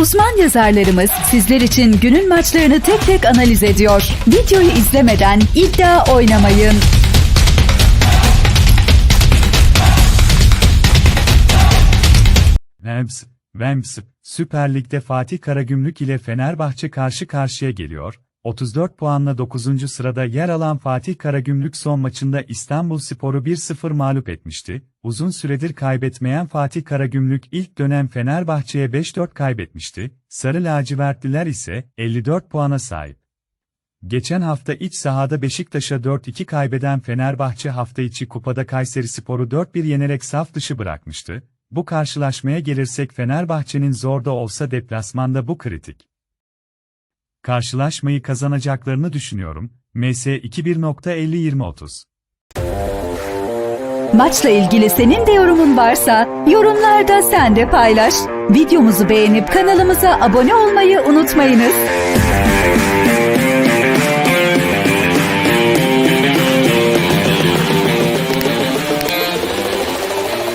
Uzman yazarlarımız sizler için günün maçlarını tek tek analiz ediyor. Videoyu izlemeden iddia oynamayın. Vems, Vems, Süper Lig'de Fatih Karagümrük ile Fenerbahçe karşı karşıya geliyor. 34 puanla 9. sırada yer alan Fatih Karagümrük son maçında İstanbul Spor'u 1-0 mağlup etmişti. Uzun süredir kaybetmeyen Fatih Karagümrük ilk dönem Fenerbahçe'ye 5-4 kaybetmişti. Sarı lacivertliler ise 54 puana sahip. Geçen hafta iç sahada Beşiktaş'a 4-2 kaybeden Fenerbahçe hafta içi kupada Kayserispor'u 4-1 yenerek saf dışı bırakmıştı. Bu karşılaşmaya gelirsek Fenerbahçe'nin zor da olsa deplasmanda bu kritik. Karşılaşmayı kazanacaklarını düşünüyorum. MS 21.50-20-30 Maçla ilgili senin de yorumun varsa yorumlarda sen de paylaş. Videomuzu beğenip kanalımıza abone olmayı unutmayınız.